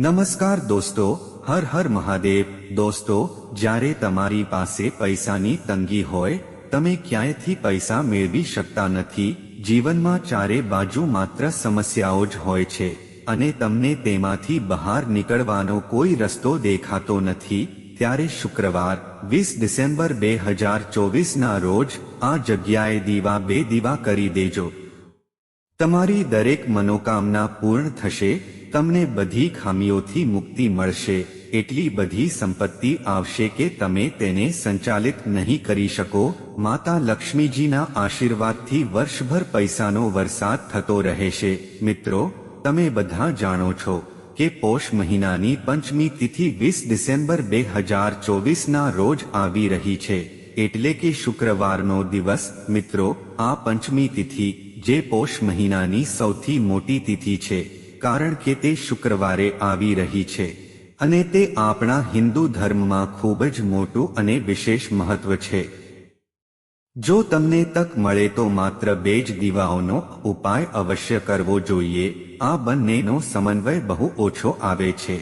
નમસ્કાર દોસ્તો, હર હર મહાદેવ. દોસ્તો, જ્યારે તમારી પાસે પૈસાની તંગી હોય, તમે ક્યાંયથી પૈસા મેળવી શકતા નથી? જીવનમાં ચારે બાજુ માત્ર સમસ્યાઓ જ હોય છે. અને તમને તેમાંથી બહાર નીકળવાનો કોઈ રસ્તો દેખાતો નથી. ત્યારે શુક્રવાર, વીસ ડિસેમ્બર બે હજાર ચોવીસના રોજ, આ જગ્યાએ દીવા બે દીવા કરી દેજો. તમારી દરેક મનોકામના પૂર્ણ થશે તમને બધી ખામીઓથી મુક્તિ મળશે, એટલી બધી સંપત્તિ આવશે કે તમે તેને સંચાલિત નહીં કરી શકો. માતા લક્ષ્મીજીના આશીર્વાદથી વર્ષભર પૈસાનો વરસાદ થતો રહેશે. મિત્રો, તમે બધા જાણો છો કે પોષ મહિનાની પંચમી તિથિ વીસ ડિસેમ્બર બે હજાર ચોવીસના રોજ આવી રહી છે. એટલે કે શુક્રવારનો દિવસ, મિત્રો, આ પંચમી તિથિ, જે પોષ મહિનાની સૌથી મોટી તિથિ છે. કારણ કે તે શુક્રવારે આવી રહી છે અને તે આપણા હિન્દુ ધર્મમાં ખૂબ જ મોટું અને વિશેષ મહત્વ છે. જો તમને તક મળે તો માત્ર બે જ દીવાઓનો ઉપાય અવશ્ય કરવો જોઈએ. આ બંનેનો સમન્વય બહુ ઓછો આવે છે.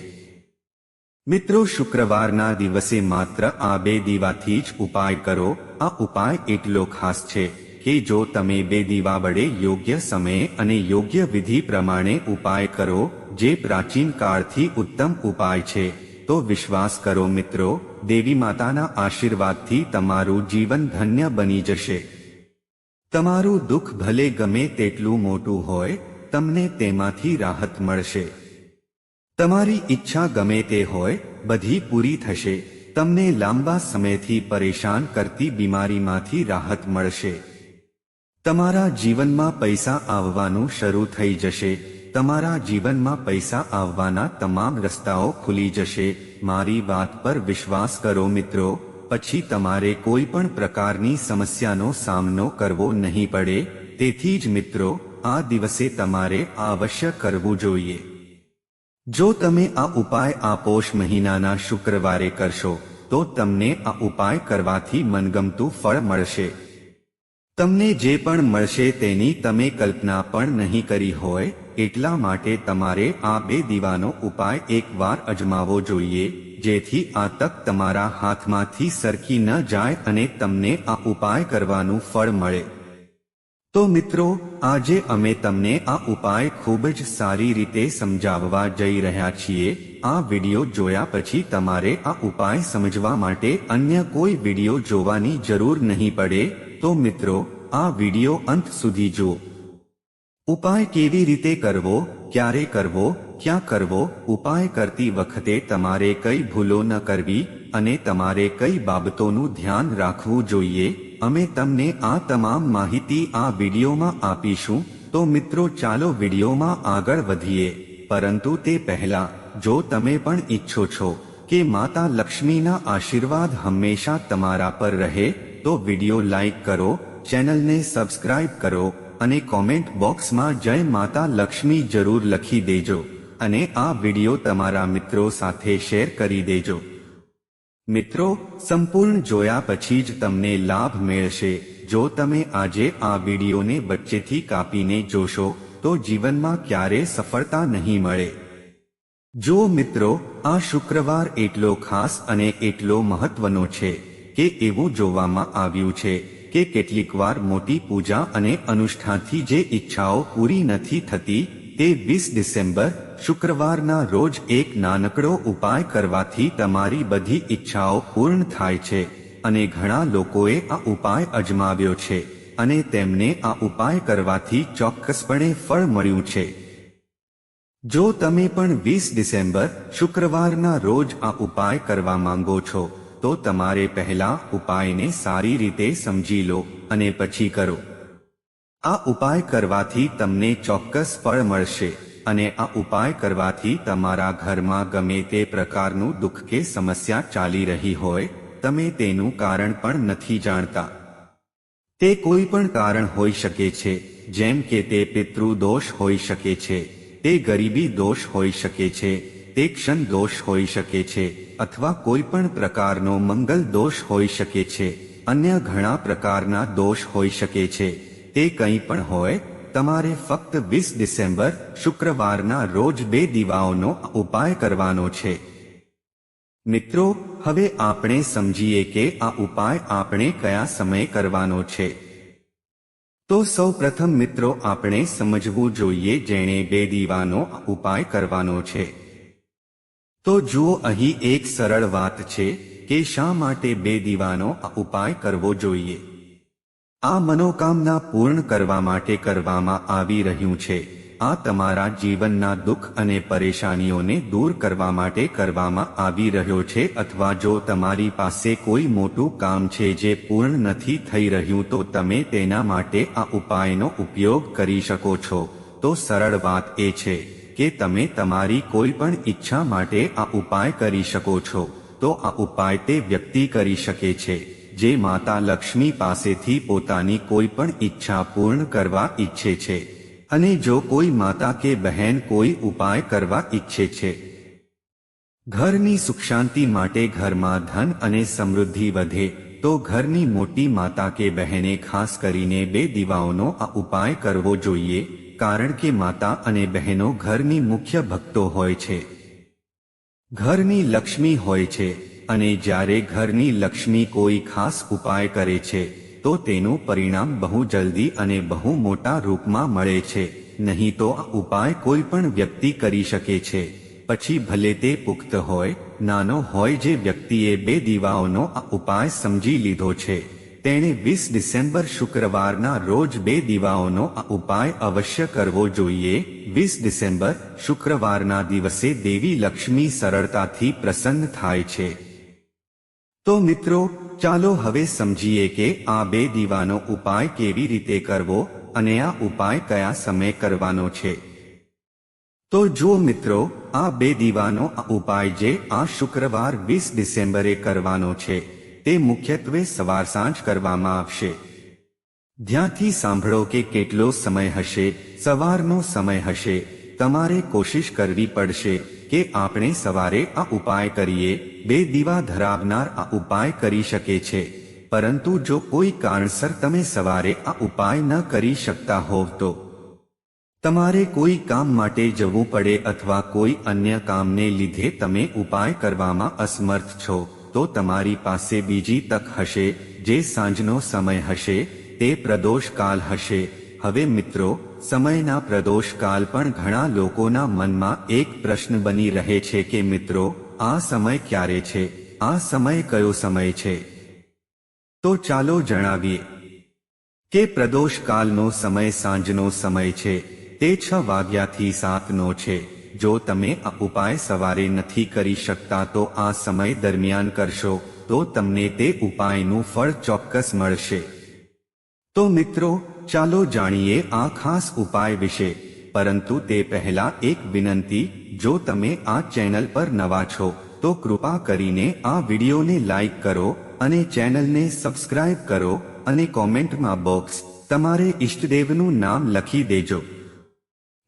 મિત્રો, શુક્રવારના દિવસે માત્ર આ બે દીવાથી જ ઉપાય કરો. આ ઉપાય એટલો ખાસ છે. કે જો તમે બે દીવા વડે યોગ્ય સમયે અને યોગ્ય વિધિ પ્રમાણે ઉપાય કરો, જે પ્રાચીન કાળથી ઉત્તમ ઉપાય છે, તો વિશ્વાસ કરો મિત્રો, દેવી માતાના આશીર્વાદથી તમારું જીવન ધન્ય બની જશે. તમારું દુઃખ ભલે ગમે તેટલું મોટું હોય, તમને તેમાંથી રાહત મળશે. તમારી ઈચ્છા ગમે તે હોય, બધી પૂરી થશે. તમને લાંબા સમયથી પરેશાન કરતી બીમારીમાંથી રાહત મળશે. તમારા જીવનમાં પૈસા આવવાનું શરૂ થઈ જશે. તમારા જીવનમાં પૈસા આવવાના તમામ રસ્તાઓ ખુલી જશે. મારી વાત પર વિશ્વાસ કરો મિત્રો. પછી તમારે કોઈ પણ પ્રકારની સમસ્યાનો સામનો કરવો નહીં પડે. તેથી જ મિત્રો, આ દિવસે તમારે અવશ્ય કરવું જોઈએ. જો તમે આ ઉપાય આ પોષ મહિનાના શુક્રવારે કરશો, તો તમને આ ઉપાય કરવાથી મનગમતું ફળ મળશે. તમને જે પણ મળશે તેની તમે કલ્પના પણ નહીં કરી હોય, એટલા માટે તમારે આ બે દીવાનો ઉપાય એકવાર અજમાવવો જોઈએ, જેથી આ તક તમારા હાથમાંથી સરકી ન જાય અને તમને આ ઉપાય કરવાનું ફળ મળે. તો મિત્રો, આજે અમે તમને આ ઉપાય ખૂબ જ સારી રીતે સમજાવવા જઈ રહ્યા છીએ. આ વિડિયો જોયા પછી તમારે આ ઉપાય સમજવા માટે અન્ય કોઈ વિડિયો જોવાની જરૂર નહીં પડે. તો મિત્રો, આ વિડિયો અંત સુધી જુઓ. ઉપાય કેવી રીતે કરવો, ક્યારે કરવો, ક્યાં કરવો, ઉપાય કરતી વખતે તમારે કઈ ભૂલો ન કરવી અને તમારે કઈ બાબતોનું ધ્યાન રાખવું જોઈએ, અમે તમને આ તમામ માહિતી આ વિડિયોમાં આપીશું. તો મિત્રો, ચાલો વિડિયોમાં આગળ વધીએ. પરંતુ તે પહેલા, જો તમે પણ ઈચ્છો છો કે માતા લક્ષ્મીના આશીર્વાદ હંમેશા તમારા પર રહે તો વીડિયો લાઈક કરો, ચેનલને સબસ્ક્રાઇબ કરો અને કોમેન્ટ બોક્સમાં જય માતા લક્ષ્મી જરૂર લખી દેજો. અને આ વીડિયો તમારા મિત્રો સાથે શેર કરી દેજો. મિત્રો, સંપૂર્ણ જોયા પછી જ તમને લાભ મેળશે. જો તમે આજે આ વિડીયોને વચ્ચેથી કાપીને જોશો, તો જીવનમાં ક્યારે સફળતા નહીં મળે. જો મિત્રો, આ શુક્રવાર એટલો ખાસ અને એટલો મહત્વનો છે. કે એવું જોવામાં આવ્યું છે કે કેટલીક વાર મોટી પૂજા અને અનુષ્ઠાનથી જે ઈચ્છાઓ પૂરી નથી થતી, તે વીસ ડિસેમ્બર, શુક્રવારના રોજ એક નાનકડો ઉપાય કરવાથી તમારી બધી ઈચ્છાઓ પૂર્ણ થાય છે અને ઘણા લોકોએ આ ઉપાય અજમાવ્યો છે અને તેમને આ ઉપાય કરવાથી ચોક્કસપણે ફળ મળ્યું છે. જો તમે પણ વીસ ડિસેમ્બર, શુક્રવારના રોજ આ ઉપાય કરવા માંગો છો તો તમારે પહેલા ઉપાયને સારી રીતે સમજી લો અને પછી કરો. આ ઉપાય કરવાથી તમને ચોક્કસ ફળ મળશે અને આ ઉપાય કરવાથી તમારા ઘરમાં ગમે તે પ્રકારનું દુઃખ કે સમસ્યા ચાલી રહી હોય, તમે તેનું કારણ પણ નથી જાણતા. તે કોઈ પણ કારણ હોઈ શકે છે, જેમ કે તે પિતૃ દોષ હોઈ શકે છે, તે ગરીબી દોષ હોઈ શકે છે તે ક્ષણ દોષ હોઈ શકે છે અથવા કોઈ પણ પ્રકારનો મંગલ દોષ હોઈ શકે છે. અન્ય ઘણા પ્રકારના દોષ હોઈ શકે છે. તે કંઈ પણ હોય, તમારે ફક્ત વીસ ડિસેમ્બર, શુક્રવારના રોજ બે દીવાઓનો ઉપાય કરવાનો છે. મિત્રો, હવે આપણે સમજીએ કે આ ઉપાય આપણે કયા સમયે કરવાનો છે. તો સૌ મિત્રો, આપણે સમજવું જોઈએ જેણે બે દીવાનો ઉપાય કરવાનો છે. તો જુઓ અહીં એક સરળ વાત છે કે શા માટે બે દીવાનો ઉપાય કરવો જોઈએ. આ મનોકામના પૂર્ણ કરવા માટે કરવામાં આવી રહ્યું છે. આ તમારા જીવનના દુઃખ અને પરેશાનીઓને દૂર કરવા માટે કરવામાં આવી રહ્યો છે અથવા જો તમારી પાસે કોઈ મોટું કામ છે જે પૂર્ણ નથી થઈ રહ્યું તો તમે તેના માટે આ ઉપાયનો ઉપયોગ કરી શકો છો. તો સરળ વાત એ છે કે તમે તમારી કોઈ પણ ઈચ્છા માટે આ ઉપાય કરી શકો છો, તો આ ઉપાય તે વ્યક્તિ કરી શકે છે, જે માતા લક્ષ્મી પાસેથી પોતાની કોઈ પણ ઈચ્છા પૂર્ણ કરવા ઈચ્છે છે. અને જો કોઈ માતા કે બહેન કોઈ ઉપાય કરવા ઈચ્છે છે. ઘરની સુખ શાંતિ માટે ઘરમાં ધન અને સમૃદ્ધિ વધે, તો ઘરની મોટી માતા કે બહેને ખાસ કરીને બે દીવાઓનો આ ઉપાય કરવો જોઈએ કારણ કે માતા અને બહેનો ઘરની મુખ્ય ભક્તો હોય છે. ઘરની લક્ષ્મી હોય છે અને જ્યારે ઘરની લક્ષ્મી કોઈ ખાસ ઉપાય કરે છે, તો તેનું પરિણામ બહુ જલ્દી અને બહુ મોટા રૂપમાં મળે છે. નહીં તો આ ઉપાય કોઈ પણ વ્યક્તિ કરી શકે છે. પછી ભલે તે પુખ્ત હોય, નાનો હોય જે વ્યક્તિએ બે દીવાઓનો આ ઉપાય સમજી લીધો છે. તેણે વીસ ડિસેમ્બર શુક્રવારના રોજ બે દીવાઓનો આ ઉપાય અવશ્ય કરવો જોઈએ. વીસ ડિસેમ્બર શુક્રવારના દિવસે દેવી લક્ષ્મી સરળતાથી પ્રસન્ન થાય છે. તો મિત્રો, ચાલો હવે સમજીએ કે આ બે દીવાનો ઉપાય કેવી રીતે કરવો અને આ ઉપાય કયા સમયે કરવાનો છે. તો જો મિત્રો, આ બે દીવાનો ઉપાય જે આ શુક્રવાર વીસ ડિસેમ્બરે કરવાનો છે. તે મુખ્યત્વે સવાર સાંજ કરવામાં આવશે. ધ્યાનથી સાંભળો કે કેટલો સમય હશે, સવારનો સમય હશે. તમારે કોશિશ કરવી પડશે કે આપણે સવારે આ ઉપાય કરીએ, બે દીવા ધરાવનાર આ ઉપાય કરી શકે છે. પરંતુ જો કોઈ કારણસર તમે સવારે આ ઉપાય ન કરી શકતા હોવ તો. તમારે કોઈ કામ માટે જવું પડે અથવા કોઈ અન્ય કામને લીધે તમે ઉપાય કરવામાં અસમર્થ છો. તો તમારી પાસે બીજી તક હશે, જે સાંજનો સમય હશે, તે પ્રદોષકાલ હશે. હવે મિત્રો, સમયના પ્રદોષકાલ પણ ઘણા લોકોના મનમાં એક પ્રશ્ન બની રહે છે કે મિત્રો, આ સમય ક્યારે છે? આ સમય કયો સમય છે? તો ચાલો જણાવીએ કે પ્રદોષકાલનો સમય સાંજનો સમય છે. તે છ વાગ્યાથી સાતનો છે. જો તમે ઉપાય સવારે નથી કરી શકતા તો આ સમય દરમિયાન કરશો, તો તમને તે ઉપાયનું ફળ ચોક્કસ મળશે. તો મિત્રો, ચાલો જાણીએ આ ખાસ ઉપાય વિશે. પરંતુ તે પહેલા એક વિનંતી, જો તમે આ ચેનલ પર નવા છો, તો કૃપા કરીને આ વિડીયોને લાઈક કરો અને ચેનલને સબસ્ક્રાઇબ કરો અને કોમેન્ટમાં બોક્સ, તમારે ઈષ્ટદેવનું નામ લખી દેજો.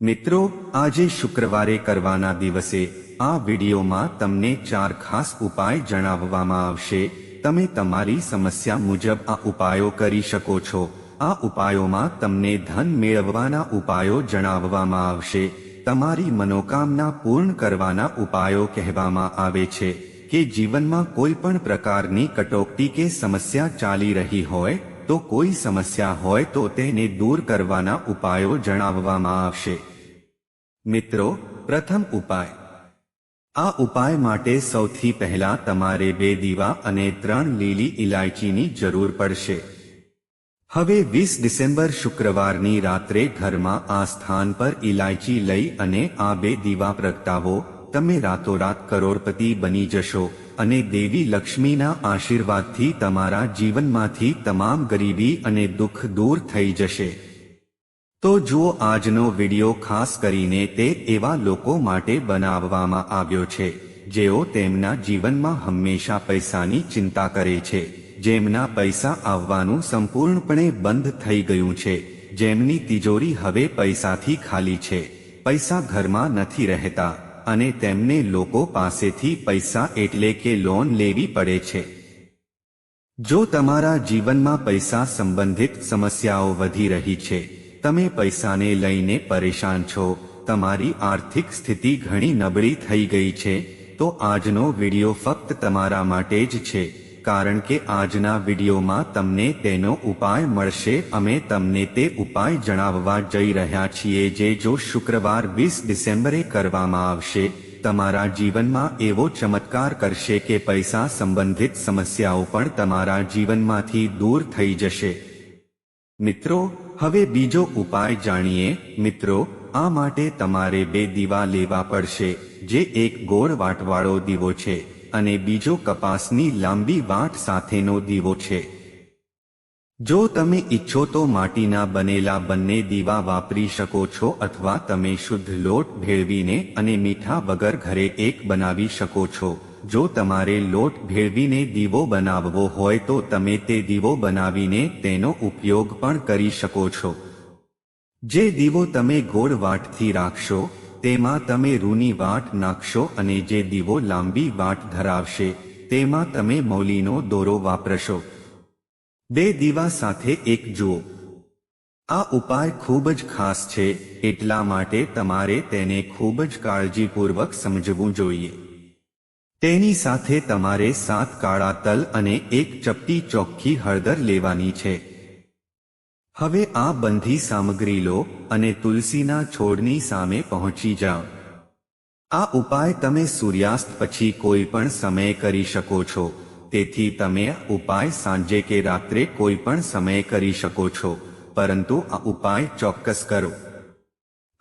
મિત્રો, આજે શુક્રવારે કરવાના દિવસે આ વિડીયોમાં તમને ચાર ખાસ ઉપાય જણાવવામાં આવશે. તમે તમારી સમસ્યા મુજબ આ ઉપાયો કરી શકો છો. આ ઉપાયોમાં તમને ધન મેળવવાના ઉપાયો જણાવવામાં આવશે. તમારી મનોકામના પૂર્ણ કરવાના ઉપાયો કહેવામાં આવે છે કે જીવનમાં કોઈ પણ પ્રકારની કટોકટી કે સમસ્યા ચાલી રહી હોય, તો કોઈ સમસ્યા હોય તો તેને દૂર કરવાના ઉપાયો જણાવવામાં આવશે. મિત્રો, પ્રથમ ઉપાય. આ ઉપાય માટે સૌથી પહેલા તમારે બે દીવા અને ત્રણ લીલી ઇલાયચીની જરૂર પડશે. હવે વીસ ડિસેમ્બર શુક્રવારની રાત્રે ઘરમાં આ સ્થાન પર ઇલાયચી લઈ અને આ બે દીવા પ્રગટાવો. તમે રાતોરાત કરોડપતિ બની જશો અને દેવી લક્ષ્મીના આશીર્વાદથી તમારા જીવનમાંથી તમામ ગરીબી અને દુઃખ દૂર થઈ જશે. તો જુઓ આજનો વિડિયો ખાસ કરીને તે એવા લોકો માટે બનાવવામાં આવ્યો છે, જેઓ તેમના જીવનમાં હંમેશા પૈસાની ચિંતા કરે છે, જેમના પૈસા આવવાનું સંપૂર્ણપણે બંધ થઈ ગયું છે, જેમની તિજોરી હવે પૈસાથી ખાલી છે, પૈસા ઘરમાં નથી રહેતા, અને તેમને લોકો પાસેથી પૈસા એટલે કે લોન લેવી પડે છે. જો તમારા જીવનમાં પૈસા સંબંધિત સમસ્યાઓ વધી રહી છે તમે પૈસાને લઈને પરેશાન છો. તમારી આર્થિક સ્થિતિ ઘણી નબળી થઈ ગઈ છે. તો આજનો વિડિયો ફક્ત તમારા માટે જ છે. કારણ કે આજના વિડિયોમાં તમને તેનો ઉપાય મળશે. અમે તમને તે ઉપાય જણાવવા જઈ રહ્યા છીએ જે જો શુક્રવાર વીસ ડિસેમ્બરે કરવામાં આવશે, તમારા જીવનમાં એવો ચમત્કાર કરશે કે પૈસા સંબંધિત સમસ્યાઓ પણ તમારા જીવનમાંથી દૂર થઈ જશે. મિત્રો હવે બીજો ઉપાય જાણીએ, મિત્રો, આ માટે તમારે બે દીવા લેવા પડશે, જે એક ગોળ વાટવાળો દીવો છે, અને બીજો કપાસની લાંબી વાટ સાથેનો દીવો છે. જો તમે ઈચ્છો તો માટીના બનેલા બંને દીવા વાપરી શકો છો અથવા તમે શુદ્ધ લોટ ભેળવીને અને મીઠા વગર ઘરે એક બનાવી શકો છો. જો તમારે લોટ ભેળવીને દીવો બનાવવો હોય તો તમે તે દીવો બનાવીને તેનો ઉપયોગ પણ કરી શકો છો. જે દીવો તમે ગોળ વાટથી રાખશો, તેમાં તમે રૂની વાટ નાખશો અને જે દીવો લાંબી વાટ ધરાવશે, તેમાં તમે મૌલીનો દોરો વાપરશો. બે દીવા સાથે એક જુઓ. આ ઉપાય ખૂબ જ ખાસ છે, એટલા માટે તમારે તેને ખૂબ જ કાળજીપૂર્વક સમજવું જોઈએ. તેની સાથે તમારે સાત કાળા તલ અને એક ચપટી ચોખ્ખી હળદર લેવાની છે. હવે આ બંધી સામગ્રી લો અને તુલસીના છોડની સામે પહોંચી જાઓ. આ ઉપાય તમે સૂર્યાસ્ત પછી કોઈ પણ સમયે કરી શકો છો. તેથી તમે આ ઉપાય સાંજે કે રાત્રે કોઈ પણ સમયે કરી શકો છો. પરંતુ આ ઉપાય ચોક્કસ કરો.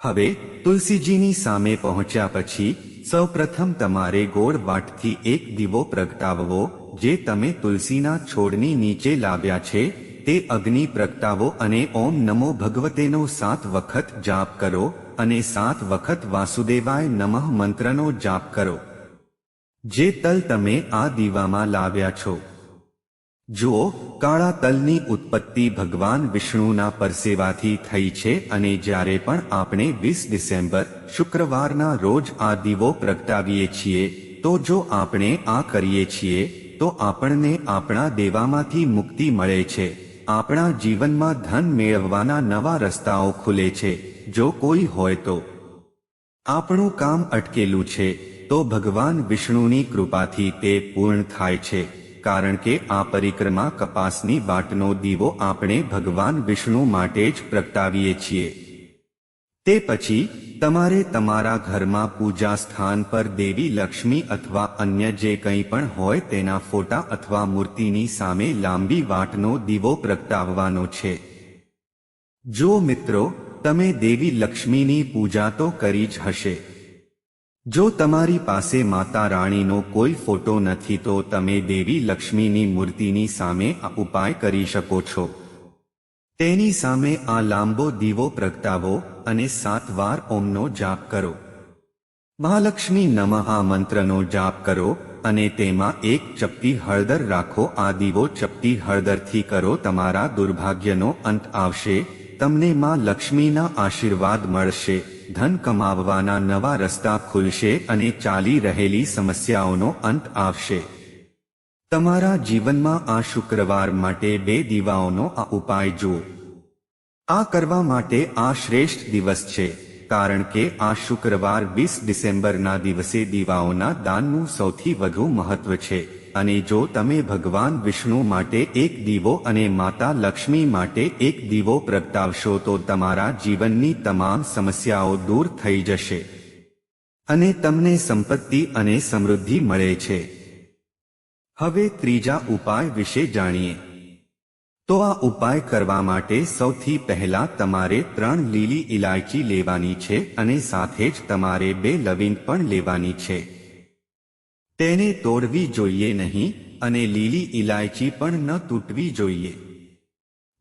હવે તુલસીજીની સામે પહોંચ્યા પછી સૌપ્રથમ તમારે ગોળ વાટથી એક દીવો પ્રગટાવવો, જે તમે તુલસીના છોડની નીચે લાવ્યા છે, તે અગ્નિ પ્રગટાવો અને ઓમ નમો ભગવતેનો સાત વખત જાપ કરો અને સાત વખત વાસુદેવાય નમઃ મંત્રનો જાપ કરો. જે તલ તમે આ દીવામાં લાવ્યા છો. જુઓ કાળા તલની ઉત્પત્તિ ભગવાન વિષ્ણુના પરસેવાથી થઈ છે અને જ્યારે પણ આપણે વીસ ડિસેમ્બર, શુક્રવારના રોજ આ દીવો પ્રગટાવીએ છીએ, તો જો આપણે આ કરીએ છીએ, તો આપણને આપણા દેવામાંથી મુક્તિ મળે છે. આપણા જીવનમાં ધન મેળવવાના નવા રસ્તાઓ ખુલે છે. જો કોઈ હોય તો આપણું કામ અટકેલું છે, તો ભગવાન વિષ્ણુની કૃપાથી તે પૂર્ણ થાય છે. કારણ કે આ પરિક્રમા કપાસની વાટનો દીવો આપણે ભગવાન વિષ્ણુ માટે જ પ્રગટાવીએ છીએ. તે પછી, તમારે તમારા ઘરમાં પૂજા સ્થાન પર દેવી લક્ષ્મી અથવા અન્ય જે કંઈ પણ હોય તેના ફોટા અથવા મૂર્તિની સામે લાંબી વાટનો દીવો પ્રગટાવવાનો છે. જો મિત્રો, તમે દેવી લક્ષ્મીની પૂજા તો કરી જ હશે. જો તમારી પાસે માતા રાણીનો કોઈ ફોટો નથી, તો તમે દેવી લક્ષ્મીની મૂર્તિની સામે ઉપાય કરી શકો છો. તેની સામે આ લાંબો દીવો પ્રગટાવો અને સાત વાર ઓમનો જાપ કરો. મહાલક્ષ્મી નમઃ મંત્રનો જાપ કરો અને તેમાં એક ચપટી હળદર રાખો. આ દીવો ચપટી હળદરથી કરો. તમારા દુર્ભાગ્યનો અંત આવશે. તમને માં લક્ષ્મીના આશીર્વાદ મળશે. ધન કમાવવાના નવા રસ્તા ખુલશે અને ચાલી રહેલી સમસ્યાઓનો અંત આવશે. તમારા જીવનમાં આ શુક્રવાર માટે બે દીવાઓનો આ ઉપાય જુઓ. આ કરવા માટે આ શ્રેષ્ઠ દિવસ છે, કારણ કે આ શુક્રવાર વીસ ડિસેમ્બરના દિવસે દીવાઓના દાનનું સૌથી વધુ મહત્વ છે. અને જો તમે ભગવાન વિષ્ણુ માટે એક દીવો અને માતા લક્ષ્મી માટે એક દીવો પ્રગટાવશો તો તમારા જીવનની તમામ સમસ્યાઓ દૂર થઈ જશે અને તમને સંપત્તિ અને સમૃદ્ધિ મળે છે. હવે ત્રીજા ઉપાય વિશે જાણીએ. તો આ ઉપાય કરવા માટે સૌથી પહેલા તમારે ત્રણ લીલી ઇલાયચી લેવાની છે અને સાથે જ તમારે બે લવિંગ પણ લેવાની છે. તેને તોડવી જોઈએ નહીં અને લીલી ઇલાયચી પણ ન તૂટવી જોઈએ.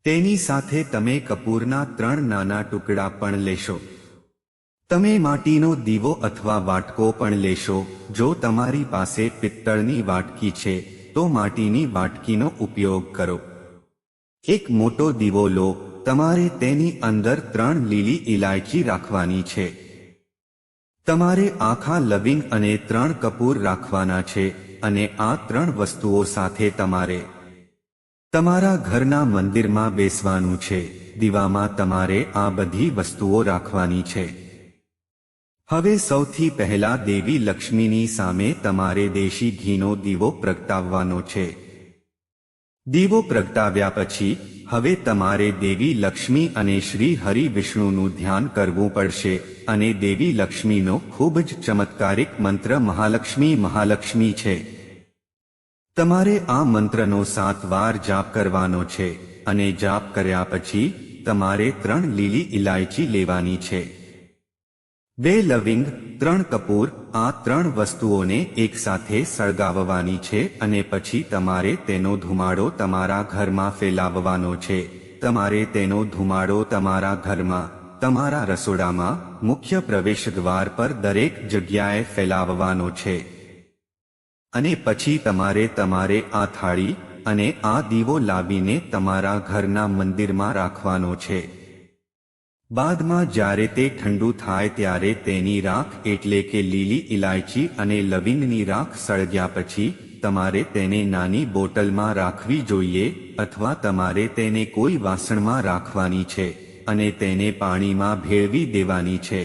તેની સાથે તમે કપૂરના ત્રણ નાના ટુકડા પણ લેશો. તમે માટીનો દીવો અથવા વાટકો પણ લેશો. જો તમારી પાસે પિત્તળની વાટકી છે, તો માટીની વાટકીનો ઉપયોગ કરો. એક મોટો દીવો લો. તમારે તેની અંદર ત્રણ લીલી ઇલાયચી રાખવાની છે. તમારે આખા લવિંગ અને ત્રણ કપૂર રાખવાના છે અને આ ત્રણ વસ્તુઓ સાથે તમારે તમારા ઘરના મંદિરમાં બેસવાનું છે. દીવામાં તમારે આ બધી વસ્તુઓ રાખવાની છે. હવે સૌથી પહેલા દેવી લક્ષ્મીની સામે તમારે દેશી ઘીનો દીવો પ્રગટાવવાનો છે. દીવો પ્રગટાવ્યા પછી, હવે તમારે દેવી લક્ષ્મી અને શ્રી હરિ વિષ્ણુનું ધ્યાન કરવું પડશે અને દેવી લક્ષ્મીનો ખૂબ જ ચમત્કારિક મંત્ર મહાલક્ષ્મી મહાલક્ષ્મી છે. તમારે આ મંત્રનો સાત વાર જાપ કરવાનો છે અને જાપ કર્યા પછી, તમારે ત્રણ લીલી ઇલાયચી લેવાની છે. બે લવિંગ, ત્રણ કપૂર, આ ત્રણ વસ્તુઓને એકસાથે સળગાવવાની છે અને પછી તમારે તેનો ધુમાડો તમારા ઘરમાં ફેલાવવાનો છે. તમારે તેનો ધુમાડો તમારા ઘરમાં, તમારા રસોડામાં, મુખ્ય પ્રવેશ દ્વાર પર દરેક જગ્યાએ ફેલાવવાનો છે. અને પછી તમારે તમારે આ થાળી અને આ દીવો લાવીને તમારા ઘરના મંદિરમાં રાખવાનો છે. બાદમાં જ્યારે તે ઠંડુ થાય ત્યારે તેની રાખ એટલે કે લીલી ઇલાયચી અને લવિંગની રાખ સળગ્યા પછી તમારે તેને નાની બોટલમાં રાખવી જોઈએ અથવા તમારે તેને કોઈ વાસણમાં રાખવાની છે અને તેને પાણીમાં ભેળવી દેવાની છે.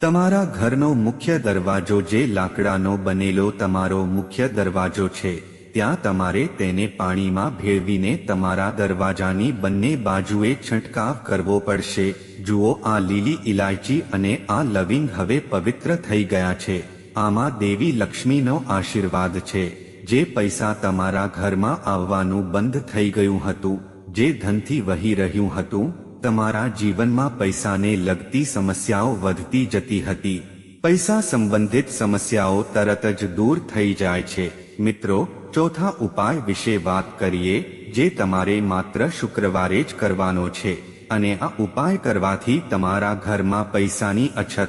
તમારા ઘરનો મુખ્ય દરવાજો જે લાકડાનો બનેલો તમારો મુખ્ય દરવાજો છે. ત્યાં તમારે તેને પાણીમાં ભેળવીને તમારા દરવાજાની બંને બાજુએ છંટકાવ કરવો પડશે. જુઓ, આ લીલી ઇલાયચી અને આ લવિંગ હવે પવિત્ર થઈ ગયા છે. આમાં દેવી લક્ષ્મીનો આશીર્વાદ છે. જે પૈસા તમારા ઘરમાં આવવાનું બંધ થઈ ગયું હતું, જે ધનથી વહી રહ્યું હતું, તમારા જીવનમાં પૈસાને લગતી સમસ્યાઓ વધતી જતી હતી. પૈસા સંબંધિત સમસ્યાઓ તરત જ દૂર થઈ જાય છે. મિત્રો ચોથા ઉપાય વિશે વાત કરીએ, જે તમારે માત્ર શુક્રવારે જ કરવાનો છે, અને આ ઉપાય કરવાથી તમારા ઘરમાં પૈસાની અછત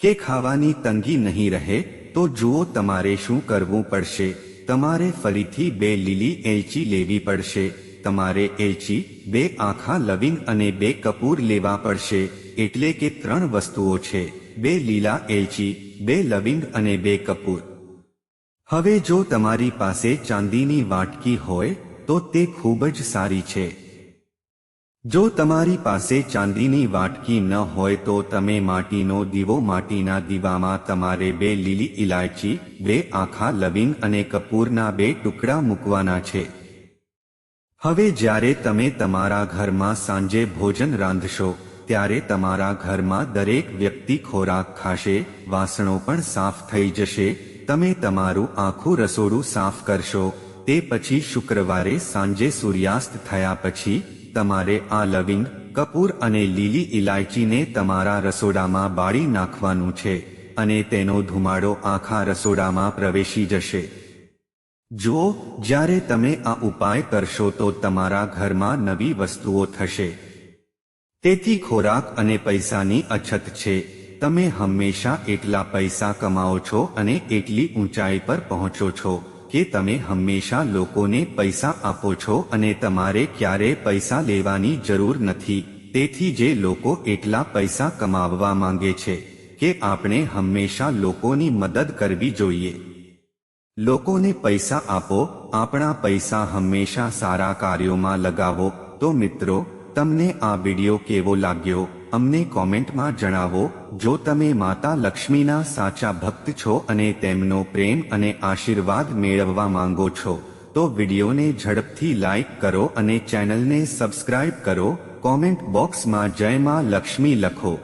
કે ખાવાની તંગી નહીં રહે, તો જુઓ તમારે શું કરવું પડશે. તમારે ફરીથી બે લીલી એલચી લેવી પડશે. તમારે એલચી, બે આખા લવિંગ અને બે કપૂર લેવા પડશે, એટલે કે ત્રણ વસ્તુઓ છે. બે લીલા એલચી, બે લવિંગ અને બે કપૂર. હવે જો તમારી પાસે ચાંદીની વાટકી હોય, તો તે ખૂબ જ સારી છે. જો તમારી પાસે ચાંદીની વાટકી ન હોય, તો તમે માટીનો દીવો માટીના દીવામાં તમારે બે લીલી ઇલાયચી બે આખા લવિંગ અને કપૂરના બે ટુકડા મૂકવાના છે. હવે જ્યારે તમે તમારા ઘરમાં સાંજે ભોજન રાંધશો, ત્યારે તમારા ઘરમાં દરેક વ્યક્તિ ખોરાક ખાશે, વાસણો પણ સાફ થઈ જશે તમે તમારું આખું રસોડું સાફ કરશો, તે પછી શુક્રવારે સાંજે સૂર્યાસ્ત થયા પછી તમારે આ લવિંગ, કપૂર અને લીલી ઇલાયચીને તમારા રસોડામાં બાળી નાખવાનું છે અને તેનો ધુમાડો આખા રસોડામાં પ્રવેશી જશે. જો જ્યારે તમે આ ઉપાય કરશો તો તમારા ઘરમાં નવી વસ્તુઓ થશે. તેથી ખોરાક અને પૈસાની અછત છે. તમે હંમેશા એટલા પૈસા કમાઓ છો અને એટલી ઊંચાઈ પર પહોંચો છો કે તમે હંમેશા લોકોને પૈસા આપો છો અને તમારે ક્યારે પૈસા લેવાની જરૂર નથી. તેથી જે લોકો એટલા પૈસા કમાવવા માંગે છે કે આપણે હંમેશા લોકોની મદદ કરવી જોઈએ. લોકોને પૈસા આપો, આપણા પૈસા હંમેશા સારા કાર્યોમાં લગાવો. તો મિત્રો, તમને આ વિડિયો કેવો લાગ્યો? અમને કોમેન્ટમાં જણાવો, જો તમે માતા લક્ષ્મીના સાચા ભક્ત છો અને તેમનો પ્રેમ અને આશીર્વાદ મેળવવા માંગો છો, તો વિડીયોને ઝડપથી લાઇક કરો અને ચેનલને સબસ્ક્રાઇબ કરો. કોમેન્ટ બોક્સમાં જય માં લક્ષ્મી લખો.